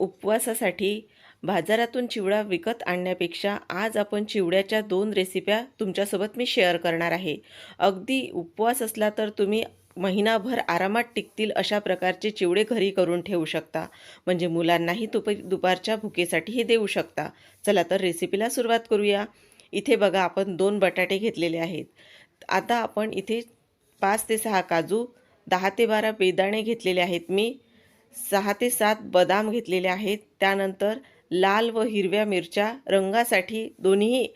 उपवासासाठी बाजारातून चिवडा विकत आणण्यापेक्षा आज आपण चिवड्याच्या दोन रेसिप्या तुमच्यासोबत मी शेअर करणार आहे. अगदी उपवास असला तर तुम्ही महिनाभर आरामात टिकतील अशा प्रकारचे चिवडे घरी करून ठेवू शकता. म्हणजे मुलांनाही दुप दुपारच्या भुकेसाठी हे देऊ शकता. चला तर रेसिपीला सुरुवात करूया. इथे बघा आपण दोन बटाटे घेतलेले आहेत. आता आपण इथे पाच ते सहा काजू दहा ते बारा बेदाणे घेतलेले आहेत मी. सहा ते सात बदाम घेतलेले आहेत. त्यानंतर लाल व हिरव्या मिरच्या रंगासाठी दोन्ही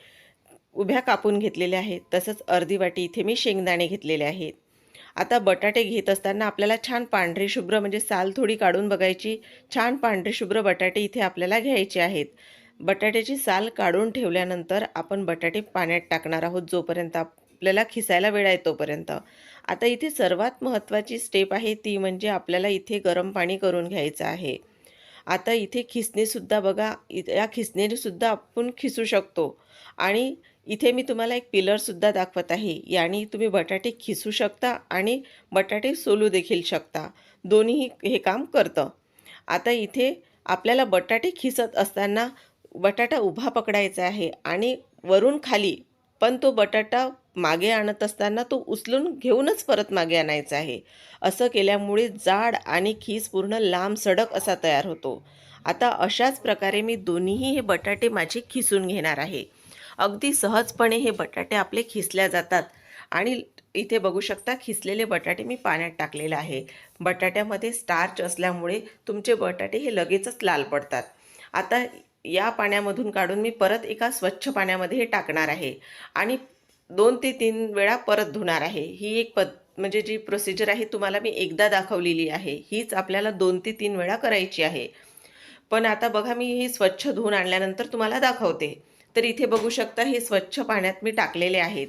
उभ्या कापून घेतलेल्या आहेत. तसंच अर्धी वाटी इथे मी शेंगदाणे घेतलेले आहेत. आता बटाटे घेत असताना आपल्याला छान पांढरे शुभ्र म्हणजे साल थोडी काढून बघायची. छान पांढरे शुभ्र बटाटे इथे आपल्याला घ्यायचे आहेत. बटाट्याची साल काढून ठेवल्यानंतर आपण बटाटे पाण्यात टाकणार आहोत जोपर्यंत आपल्याला खिसायला वेळ आहे तोपर्यंत. आता इथे सर्वात महत्त्वाची स्टेप आहे ती म्हणजे आपल्याला इथे गरम पाणी करून घ्यायचं आहे. आता इथे खिसणीसुद्धा बघा इ या खिसणीसुद्धा आपण खिसू शकतो. आणि इथे मी तुम्हाला एक पिलरसुद्धा दाखवत आहे याने तुम्ही बटाटे खिसू शकता आणि बटाटे सोलू देखील शकता. दोन्ही हे काम करतं. आता इथे आपल्याला बटाटे खिसत असताना बटाटा उभा पकडायचा आहे आणि वरून खाली पण तो बटाटा मागे आणत असताना तो उचलून घेऊनच परत मागे आणायचा आहे. असं केल्यामुळे जाड आणि खीस पूर्ण लांब सडक असा तयार होतो. आता अशाच प्रकारे मी दोन्हीही हे बटाटे माझे खिसून घेणार आहे. अगदी सहजपणे हे बटाटे आपले खिसल्या जातात. आणि इथे बघू शकता खिसलेले बटाटे मी पाण्यात टाकलेले आहे. बटाट्यामध्ये स्टार्च असल्यामुळे तुमचे बटाटे हे लगेचच लाल पडतात. आता या पाण्यामधून काढून मी परत एका स्वच्छ पाण्यामध्ये हे टाकणार आहे. आणि दोन ते तीन वेळा परत धुणार आहे. ही एक पद म्हणजे जी प्रोसिजर आहे तुम्हाला मी एकदा दाखवलेली आहे. हीच आपल्याला दोन ते तीन वेळा करायची आहे. पण आता बघा मी हे स्वच्छ धुवून आणल्यानंतर तुम्हाला दाखवते. तर इथे बघू शकता हे स्वच्छ पाण्यात मी टाकलेले आहेत.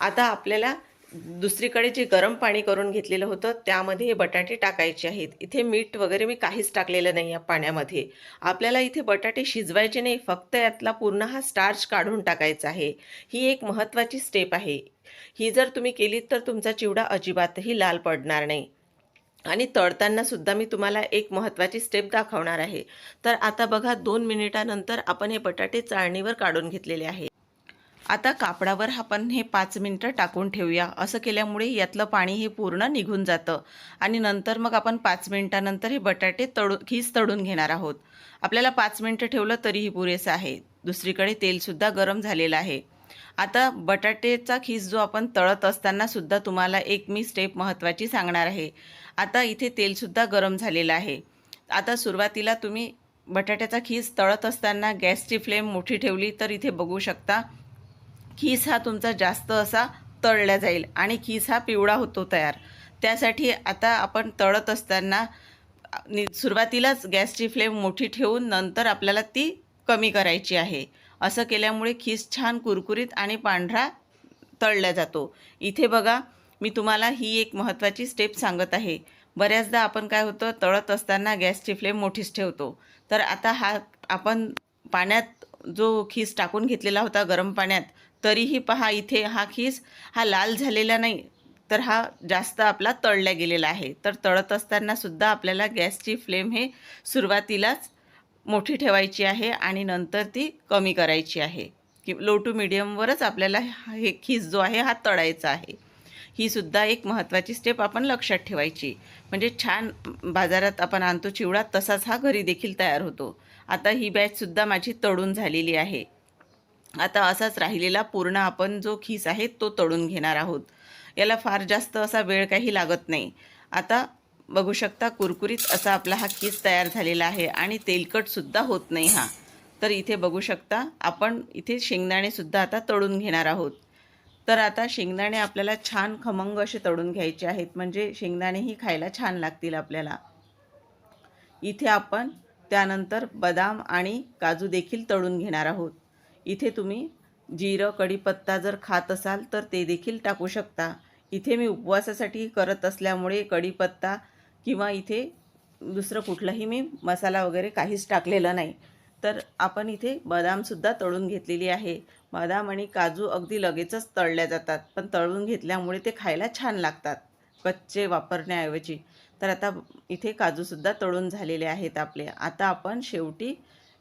आता आपल्याला दुसरीकडे जे गरम पाणी करून घेतलेलं होतं त्यामध्ये हे बटाटे टाकायचे आहेत. इथे मीठ वगैरे मी काहीच टाकलेलं नाही या पाण्यामध्ये. आपल्याला इथे बटाटे शिजवायचे नाही फक्त यातला पूर्ण हा स्टार्च काढून टाकायचा आहे. ही एक महत्त्वाची स्टेप आहे. ही जर तुम्ही केलीत तर तुमचा चिवडा अजिबातही लाल पडणार नाही. आणि तळताना सुद्धा मी तुम्हाला एक महत्त्वाची स्टेप दाखवणार आहे. तर आता बघा दोन मिनिटानंतर आपण हे बटाटे चाळणीवर काढून घेतलेले आहे. आता कापडावर आपण हे पाच मिनटं टाकून ठेवूया. असं केल्यामुळे यातलं पाणी हे पूर्ण निघून जातं. आणि नंतर मग आपण पाच मिनटानंतर हे बटाटे तळू खीस तळून घेणार आहोत. आपल्याला पाच मिनटं ठेवलं तरीही पुरेसं आहे. दुसरीकडे तेलसुद्धा गरम झालेलं आहे. आता बटाटेचा खीस जो आपण तळत असताना सुद्धा तुम्हाला एक मी स्टेप महत्त्वाची सांगणार आहे. आता इथे तेलसुद्धा गरम झालेलं आहे. आता सुरुवातीला तुम्ही बटाट्याचा खीस तळत असताना गॅसची फ्लेम मोठी ठेवली तर इथे बघू शकता खीस हा तुमचा जास्त असा तळला जाईल आणि खीस हा पिवळा होतो तयार. त्यासाठी आता आपण तळत असताना सुरुवातीलाच गॅसची फ्लेम मोठी ठेवून नंतर आपल्याला ती कमी करायची आहे. असं केल्यामुळे खीस छान कुरकुरीत आणि पांढरा तळला जातो. इथे बघा मी तुम्हाला ही एक महत्त्वाची स्टेप सांगत आहे. बऱ्याचदा आपण काय होतं तळत असताना गॅसची फ्लेम मोठीच ठेवतो. तर आता हा आपण पाण्यात जो खीस टाकून घेतलेला होता गरम पाण्यात तरीही पहा इथे हा खीस हा लाल झालेला नाही तर हा जास्त आपला तळला गेलेला आहे. तर तळत असतानासुद्धा आपल्याला गॅसची फ्लेम हे सुरुवातीलाच मोठी ठेवायची आहे आणि नंतर ती कमी करायची आहे. की लो टू मिडियमवरच आपल्याला हे खीस जो आहे हा तळायचा आहे. ही सुद्धा एक महत्त्वाची स्टेप आपण लक्षात ठेवायची. म्हणजे छान बाजारात आपण आणतो चिवडा तसाच हा घरी देखील तयार होतो. आता ही बॅचसुद्धा माझी तळून झालेली आहे. आता असाच राहिलेला पूर्ण आपण जो खीस आहे तो तळून घेणार आहोत. याला फार जास्त असा वेळ काही लागत नाही. आता बघू शकता कुरकुरीत असा आपला हा खीस तयार झालेला आहे आणि तेलकटसुद्धा होत नाही हा. तर इथे बघू शकता आपण इथे शेंगदाणेसुद्धा आता तळून घेणार आहोत. तर आता शेंगदाणे आपल्याला छान खमंग असे तळून घ्यायचे आहेत. म्हणजे शेंगदाणेही खायला छान लागतील आपल्याला. इथे आपण त्यानंतर बदाम आणि काजू देखील तळून घेणार आहोत. इथे तुम्ही जिरं कढीपत्ता जर खात असाल तर ते देखील टाकू शकता. इथे मी उपवासासाठी करत असल्यामुळे कढीपत्ता किंवा इथे दुसरं कुठलंही मी मसाला वगैरे काहीच टाकलेलं नाही. तर आपण इथे बदामसुद्धा तळून घेतलेली आहे. बदाम आणि काजू अगदी लगेचच तळल्या जातात पण तळून घेतल्यामुळे ते खायला छान लागतात कच्चे वापरण्याऐवजी. तर आता इथे काजूसुद्धा तळून झालेले आहेत आपले. आता आपण शेवटी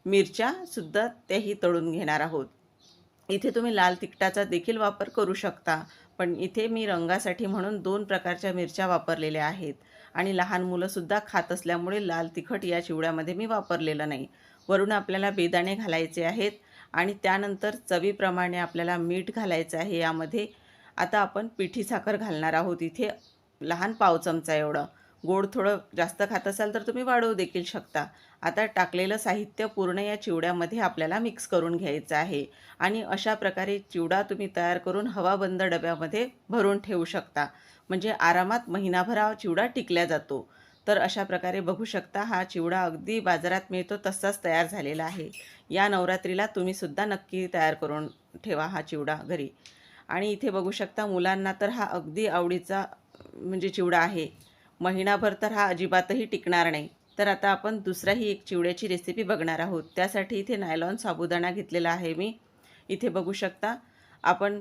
मिरच्यासुद्धा त्याही तळून घेणार आहोत. इथे तुम्ही लाल तिखटाचा देखील वापर करू शकता पण इथे मी रंगासाठी म्हणून दोन प्रकारच्या मिरच्या वापरलेल्या आहेत आणि लहान मुलंसुद्धा खात असल्यामुळे लाल तिखट या चिवड्यामध्ये मी वापरलेलं नाही. वरून आपल्याला बेदाणे घालायचे आहेत आणि त्यानंतर चवीप्रमाणे आपल्याला मीठ घालायचं आहे यामध्ये. आता आपण पिठी साखर घालणार आहोत. इथे लहान पाव चमचा एवढं. गोड थोडं जास्त खात असाल तर तुम्ही वाढवू देखील शकता. आता टाकलेलं साहित्य पूर्ण या चिवड्यामध्ये आपल्याला मिक्स करून घ्यायचं आहे. आणि अशा प्रकारे चिवडा तुम्ही तयार करून हवाबंद डब्यामध्ये भरून ठेवू शकता. म्हणजे आरामात महिनाभरा चिवडा टिकल्या जातो. तर अशा प्रकारे बघू शकता हा चिवडा अगदी बाजारात मिळतो तसाच तयार झालेला आहे. या नवरात्रीला तुम्हीसुद्धा नक्की तयार करून ठेवा हा चिवडा घरी. आणि इथे बघू शकता मुलांना तर हा अगदी आवडीचा म्हणजे चिवडा आहे. महिनाभर तर हा अजिबातही टिकणार नाही. तर आता आपण दुसराही एक चिवड्याची रेसिपी बघणार आहोत. त्यासाठी इथे नायलॉन साबुदाणा घेतलेला आहे मी. इथे बघू शकता आपण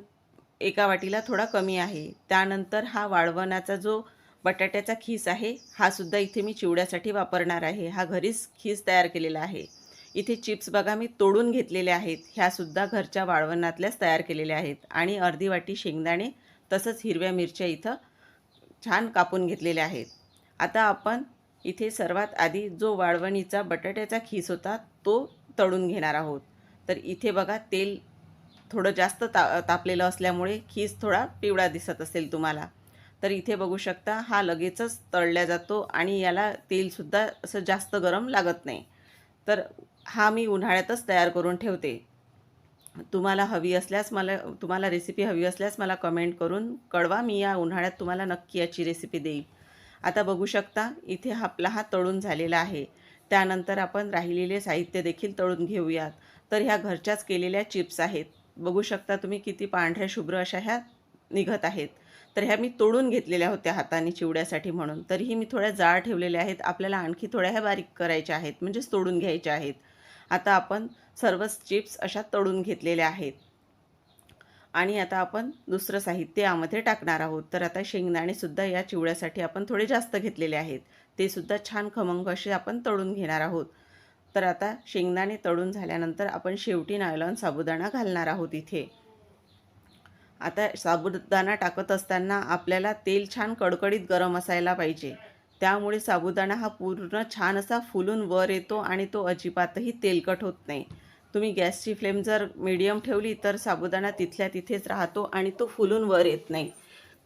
एका वाटीला थोडा कमी आहे. त्यानंतर हा वाळवणाचा जो बटाट्याचा खीस आहे हा सुद्धा इथे मी चिवड्यासाठी वापरणार आहे. हा घरीच खीस तयार केलेला आहे. इथे चिप्स बघा मी तोडून घेतलेले आहेत. ह्यासुद्धा घरच्या वाळवणातल्याच तयार केलेल्या आहेत. आणि अर्धी वाटी शेंगदाणे तसंच हिरव्या मिरच्या इथं छान कापून घेतलेले आहेत. आता आपण इथे सर्वात आधी जो वाळवणीचा बटाट्याचा खीस होता तो तळून घेणार आहोत. तर इथे बघा तेल थोडं जास्त ता तापलेलं असल्यामुळे खीस थोडा पिवळा दिसत असेल तुम्हाला. तर इथे बघू शकता हा लगेचच तळल्या जातो आणि याला तेलसुद्धा असं जास्त गरम लागत नाही. तर हा मी उन्हाळ्यातच तयार करून ठेवते. तुम्हाला हवी असल्यास मला तुम्हाला रेसिपी हवी असल्यास मला कमेंट करून कळवा. मी या उन्हाळ्यात तुम्हाला नक्की याची रेसिपी देईल आता बघू शकता इथे आपला हा तळून झालेला आहे. त्यानंतर आपण राहिलेले साहित्य देखील तळून घेऊयात. तर ह्या घरच्याच केलेल्या चिप्स आहेत. बघू शकता तुम्ही किती पांढऱ्या शुभ्र अशा ह्या निघत आहेत. तर ह्या मी तोडून घेतलेल्या होत्या हाताने चिवड्यासाठी म्हणून. तरीही मी थोड्या जाळ ठेवलेल्या आहेत. आपल्याला आणखी थोड्या ह्या बारीक करायच्या आहेत. म्हणजेच तोडून घ्यायच्या आहेत. आता आपण सर्वच चिप्स अशा तळून घेतलेल्या आहेत. आणि आता आपण दुसरं साहित्य यामध्ये टाकणार आहोत. तर आता शेंगदाणेसुद्धा या चिवड्यासाठी आपण थोडे जास्त घेतलेले आहेत. ते सुद्धा छान खमंग असे आपण तळून घेणार आहोत. तर आता शेंगदाणे तळून झाल्यानंतर आपण शेवटी नायलॉन साबुदाणा घालणार आहोत इथे. आता साबुदाणा टाकत असताना आपल्याला तेल छान कडकडीत गरम असायला पाहिजे. त्यामुळे साबुदाणा हा पूर्ण छान असा फुलून वर येतो आणि तो अजिबातही तेलकट होत नाही. तुम्ही गॅसची फ्लेम जर मीडियम ठेवली तर साबुदाणा तिथल्या तिथेच राहतो आणि तो फुलून वर येत नाही.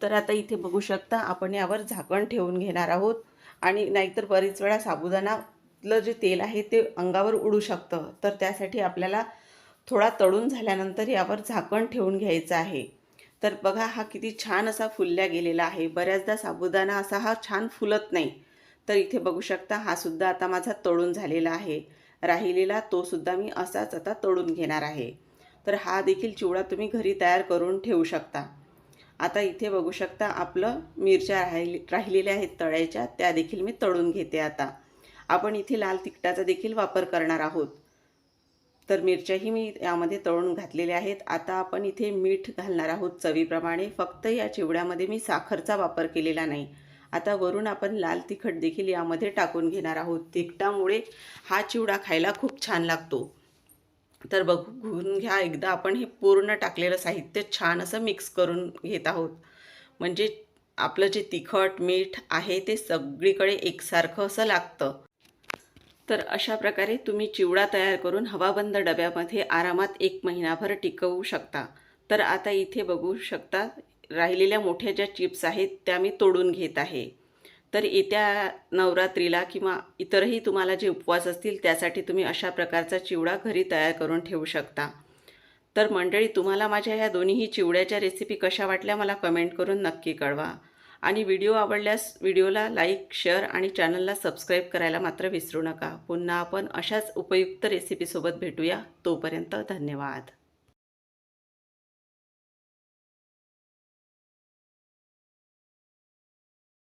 तर आता इथे बघू शकता आपण यावर झाकण ठेवून घेणार आहोत आणि नाहीतर बरीच वेळा साबुदाणातलं जे तेल आहे ते अंगावर उडू शकतं. तर त्यासाठी आपल्याला थोडा तळून झाल्यानंतर यावर झाकण ठेवून घ्यायचं आहे. तर बघा हा किती छान असा फुलल्या गेलेला आहे. बऱ्याचदा साबुदाणा असा हा छान फुलत नाही. तर इथे बघू शकता हा सुद्धा आता माझा तळून झालेला आहे. राहिलेला तो सुद्धा मी असाच आता तळून घेणार आहे. तर हा देखील चिवडा तुम्ही घरी तयार करून ठेवू शकता. आता इथे बघू शकता आपलं मिरच्या राहिली राहिलेल्या आहेत तळायच्या त्या देखील मी तळून घेते आता. आपण इथे लाल तिखटाचा देखील वापर करणार आहोत. तर मिरच्याही मी यामध्ये तळून घातलेल्या आहेत. आता आपण इथे मीठ घालणार आहोत चवीप्रमाणे. फक्त या चिवड्यामध्ये मी साखरचा वापर केलेला नाही. आता वरून आपण लाल तिखट देखील यामध्ये टाकून घेणार आहोत. तिखटामुळे हा चिवडा खायला खूप छान लागतो. तर बघून घ्या एकदा आपण हे पूर्ण टाकलेलं साहित्य छान असं मिक्स करून घेत आहोत. म्हणजे आपलं जे तिखट मीठ आहे ते सगळीकडे एकसारखं असं लागतं. तर अशा प्रकारे तुम्ही चिवडा तयार करून हवाबंद डब्यामध्ये आरामात एक महिनाभर टिकवू शकता. तर आता इथे बघू शकता राहिलेल्या मोठ्या ज्या चिप्स आहेत त्या मी तोडून घेत आहे. तर येत्या नवरात्रीला किंवा इतरही तुम्हाला जे उपवास असतील त्यासाठी तुम्ही अशा प्रकारचा चिवडा घरी तयार करून ठेवू शकता. तर मंडळी तुम्हाला माझ्या ह्या दोन्हीही चिवड्याच्या रेसिपी कशा वाटल्या मला कमेंट करून नक्की कळवा. आणि व्हिडिओ आवडल्यास व्हिडिओला लाईक शेअर आणि चॅनलला सबस्क्राईब करायला मात्र विसरू नका. पुन्हा आपण अशाच उपयुक्त रेसिपीसोबत भेटूया. तोपर्यंत धन्यवाद.